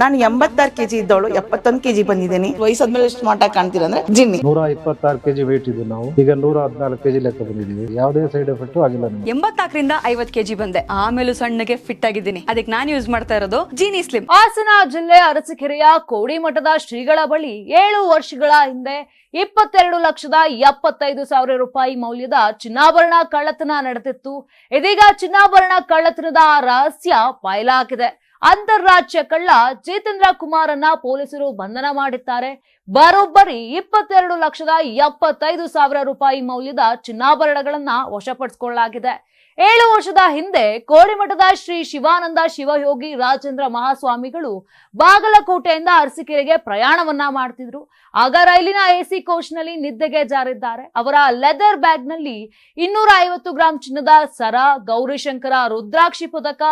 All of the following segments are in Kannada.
ನಾನು ಎಂಬತ್ತಾರು ಕೆಜಿ ಇದ್ದವಳು ಎಪ್ಪತ್ತೊಂದು ಕೆಜಿ ಬಂದಿದ್ದೀನಿ. ವಯಸ್ಸಾದ್ಮೇಲೆ ಎಷ್ಟು ಮಾಟ ಕಾಣ್ತೀರ ಅಂದ್ರೆ ಜಿನ್ನಿ. ನೂರ ಇಪ್ಪತ್ತಾರು ಕೆಜಿ ವೇಟ್ ಇದ್ದು ನಾವು. ಈಗ ನೂರ ಹದಿನಾಲ್ಕು ಕೆಜಿ ಲೆಕ್ಕ ಬಂದಿದ್ದೀವಿ. ಯಾವುದೇ ಸೈಡ್ ಎಫೆಕ್ಟ್ ಆಗಿಲ್ಲ ನಮಗೆ. ಎಂಬತ್ನಾಲ್ಕರಿಂದ ಐವತ್ ಕೆಜಿ ಬಂದೆ. ಆಮೇಲೂ ಸಣ್ಣಗೆ ಫಿಟ್ ಆಗಿದ್ದೀನಿ. ಅದಕ್ಕೆ ನಾನು ಯೂಸ್ ಮಾಡ್ತಾ ಇರೋದು ಜೀನಿ ಸ್ಲಿಮ್ ಹಾಸನ ಜಿಲ್ಲೆ ಅರಸಕೆರೆಯ ಕೋಡಿಮಠದ ಶ್ರೀಗಳ ಬಳಿ ಏಳು ವರ್ಷಗಳ ಹಿಂದೆ ಇಪ್ಪತ್ತೆರಡು ಲಕ್ಷದ ಎಪ್ಪತ್ತೈದು ಸಾವಿರ ರೂಪಾಯಿ ಮೌಲ್ಯದ ಚಿನ್ನಾಭರಣ ಕಳ್ಳತನ ನಡೆದಿತ್ತು. ಇದೀಗ ಚಿನ್ನಾಭರಣ ಕಳ್ಳತನದ ರಹಸ್ಯ ಬಯಲಾಗಿದೆ ಅಂತಾರಾಜ್ಯ ಕಳ್ಳ ಜಿತೇಂದ್ರ ಕುಮಾರನ್ನ ಪೊಲೀಸರು ಬಂಧನ ಮಾಡಿದ್ದಾರೆ. ಬರೋಬ್ಬರಿ ಇಪ್ಪತ್ತೆರಡು ಲಕ್ಷದ ಎಪ್ಪತ್ತೈದು ಸಾವಿರ ರೂಪಾಯಿ ಮೌಲ್ಯದ ಚಿನ್ನಾಭರಣಗಳನ್ನ ವಶಪಡಿಸಿಕೊಳ್ಳಲಾಗಿದೆ. ಏಳು ವರ್ಷದ ಹಿಂದೆ ಕೋಡಿಮಠದ ಶ್ರೀ ಶಿವಾನಂದ ಶಿವಯೋಗಿ ರಾಜೇಂದ್ರ ಮಹಾಸ್ವಾಮಿಗಳು ಬಾಗಲಕೋಟೆಯಿಂದ ಅರಸಿಕೆರೆಗೆ ಪ್ರಯಾಣವನ್ನ ಮಾಡ್ತಿದ್ರು. ಆಗ ರೈಲಿನ ಎಸಿ ಕೋಚ್ನಲ್ಲಿ ನಿದ್ದೆಗೆ ಜಾರಿದ್ದಾರೆ. ಅವರ ಲೆದರ್ ಬ್ಯಾಗ್ನಲ್ಲಿ ಇನ್ನೂರ ಐವತ್ತು ಗ್ರಾಂ ಚಿನ್ನದ ಸರ, ಗೌರಿಶಂಕರ ರುದ್ರಾಕ್ಷಿ ಪದಕ,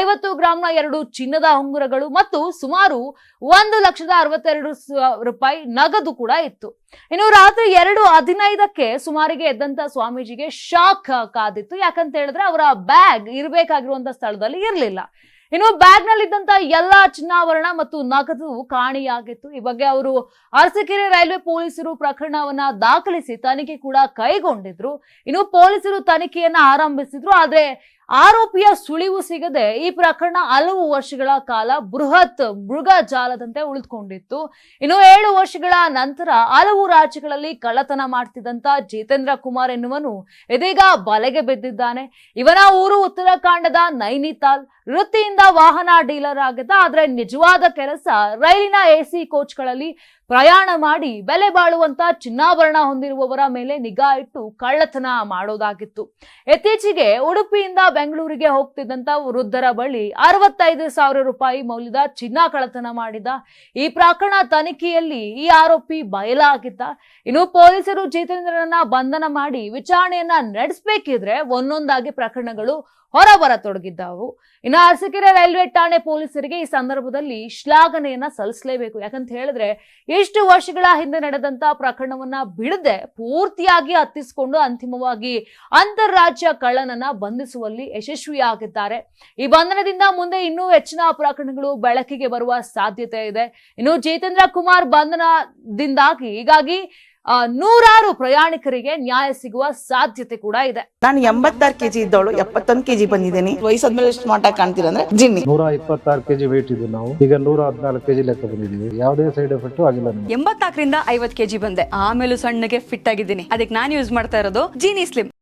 ಐವತ್ತು ಗ್ರಾಂನ ಎರಡು ಚಿನ್ನದ ಉಂಗುರಗಳು ಮತ್ತು ಸುಮಾರು ಒಂದು ಲಕ್ಷದ ಅರವತ್ತೆರಡು ರೂಪಾಯಿ ನಗದು ಕೂಡ ಇತ್ತು. ಇನ್ನು ರಾತ್ರಿ ಎರಡು ಹದಿನೈದಕ್ಕೆ ಸುಮಾರಿಗೆ ಎದ್ದಂತ ಸ್ವಾಮೀಜಿಗೆ ಶಾಕ್ ಕಾದಿತ್ತು. ಯಾಕಂತ ಹೇಳಿದ್ರೆ ಅವರ ಬ್ಯಾಗ್ ಇರಬೇಕಾಗಿರುವಂತ ಸ್ಥಳದಲ್ಲಿ ಇರಲಿಲ್ಲ. ಇನ್ನು ಬ್ಯಾಗ್ ನಲ್ಲಿದ್ದಂತ ಎಲ್ಲಾ ಚಿನ್ನಾಭರಣ ಮತ್ತು ನಗದು ಕಾಣಿಯಾಗಿತ್ತು. ಈ ಬಗ್ಗೆ ಅವರು ಅರಸಕೆರೆ ರೈಲ್ವೆ ಪೊಲೀಸರು ಪ್ರಕರಣವನ್ನ ದಾಖಲಿಸಿ ತನಿಖೆ ಕೂಡ ಕೈಗೊಂಡಿದ್ರು. ಇನ್ನು ಪೊಲೀಸರು ತನಿಖೆಯನ್ನ ಆರಂಭಿಸಿದ್ರು, ಆದ್ರೆ ಆರೋಪಿಯ ಸುಳಿವು ಸಿಗದೆ ಈ ಪ್ರಕರಣ ಹಲವು ವರ್ಷಗಳ ಕಾಲ ಬೃಹತ್ ಮೃಗ ಜಾಲದಂತೆ ಉಳಿದುಕೊಂಡಿತ್ತು. ಇನ್ನು ಏಳು ವರ್ಷಗಳ ನಂತರ ಹಲವು ರಾಜ್ಯಗಳಲ್ಲಿ ಕಳ್ಳತನ ಮಾಡ್ತಿದ್ದಂತ ಜಿತೇಂದ್ರ ಕುಮಾರ್ ಎನ್ನುವನು ಇದೀಗ ಬಲೆಗೆ ಬಿದ್ದಿದ್ದಾನೆ. ಇವನ ಊರು ಉತ್ತರಾಖಂಡದ ನೈನಿತಾಲ್. ವೃತ್ತಿಯಿಂದ ವಾಹನ ಡೀಲರ್ ಆಗಿದ್ದ, ಆದ್ರೆ ನಿಜವಾದ ಕೆಲಸ ರೈಲಿನ ಎಸಿ ಕೋಚ್ಗಳಲ್ಲಿ ಪ್ರಯಾಣ ಮಾಡಿ ಬೆಲೆ ಬಾಳುವಂತ ಚಿನ್ನಾಭರಣ ಹೊಂದಿರುವವರ ಮೇಲೆ ನಿಗಾ ಇಟ್ಟು ಕಳ್ಳತನ ಮಾಡೋದಾಗಿತ್ತು. ಇತ್ತೀಚೆಗೆ ಉಡುಪಿಯಿಂದ ಬೆಂಗಳೂರಿಗೆ ಹೋಗ್ತಿದ್ದಂತ ವೃದ್ಧರ ಬಳಿ ಅರವತ್ತೈದು ಸಾವಿರ ರೂಪಾಯಿ ಮೌಲ್ಯದ ಚಿನ್ನ ಕಳತನ ಮಾಡಿದ ಈ ಪ್ರಕರಣ ತನಿಖೆಯಲ್ಲಿ ಈ ಆರೋಪಿ ಬಯಲಾಗಿದ್ದ. ಇನ್ನು ಪೊಲೀಸರು ಜಿತೇಂದ್ರನನ್ನ ಬಂಧನ ಮಾಡಿ ವಿಚಾರಣೆಯನ್ನ ನಡೆಸಬೇಕಿದ್ರೆ ಒಂದೊಂದಾಗಿ ಪ್ರಕರಣಗಳು ಹೊರಬರತೊಡಗಿದ್ದವು. ಇನ್ನು ಅರಸಕೆರೆ ರೈಲ್ವೆ ಠಾಣೆ ಪೊಲೀಸರಿಗೆ ಈ ಸಂದರ್ಭದಲ್ಲಿ ಶ್ಲಾಘನೆಯನ್ನ ಸಲ್ಲಿಸಲೇಬೇಕು. ಯಾಕಂತ ಹೇಳಿದ್ರೆ, ಎಷ್ಟು ವರ್ಷಗಳ ಹಿಂದೆ ನಡೆದಂತ ಪ್ರಕರಣವನ್ನ ಬಿಡದೆ ಪೂರ್ತಿಯಾಗಿ ಹತ್ತಿಸಿಕೊಂಡು ಅಂತಿಮವಾಗಿ ಅಂತಾರಾಜ್ಯ ಕಳ್ಳನನ್ನ ಬಂಧಿಸುವಲ್ಲಿ ಯಶಸ್ವಿಯಾಗಿದ್ದಾರೆ. ಈ ಬಂಧನದಿಂದ ಮುಂದೆ ಇನ್ನೂ ಹೆಚ್ಚಿನ ಪ್ರಕರಣಗಳು ಬೆಳಕಿಗೆ ಬರುವ ಸಾಧ್ಯತೆ ಇದೆ. ಇನ್ನು ಜಿತೇಂದ್ರ ಕುಮಾರ್ ಬಂಧನದಿಂದಾಗಿ, ಹೀಗಾಗಿ ನೂರಾರು ಪ್ರಯಾಣಿಕರಿಗೆ ನ್ಯಾಯ ಸಿಗುವ ಸಾಧ್ಯತೆ ಕೂಡ ಇದೆ. ನಾನು ಎಂಬತ್ತಾರು ಕೆಜಿ ಇದ್ದವಳು ಎಪ್ಪತ್ತೊಂದು ಕೆಜಿ ಬಂದಿದ್ದೀನಿ. ವಯಸ್ಸಾದ್ಮೇಲೆ ಸ್ಮಾರ್ಟ್ ಆಗಿ ಕಾಣ್ತೀರ ಅಂದ್ರೆ ಜಿನ್ನಿ. ನೂರ ಇಪ್ಪತ್ತಾರು ಕೆಜಿ ವೇಟ್ ಇದ್ದು ನಾವು. ಈಗ ನೂರ ಹದಿನಾಲ್ಕು ಕೆಜಿ ಲೆಕ್ಕ ಬಂದಿದ್ದೀವಿ. ಯಾವುದೇ ಸೈಡ್ ಎಫೆಕ್ಟ್ ಆಗಿಲ್ಲ ಎಂಬತ್ನಾಲ್ಕರಿಂದ ಐವತ್ ಕೆಜಿ ಬಂದೆ. ಆಮೇಲೆ ಸಣ್ಣಗೆ ಫಿಟ್ ಆಗಿದ್ದೀನಿ. ಅದಕ್ಕೆ ನಾನು ಯೂಸ್ ಮಾಡ್ತಾ ಇರೋದು ಜೀನಿ ಸ್ಲಿಮ್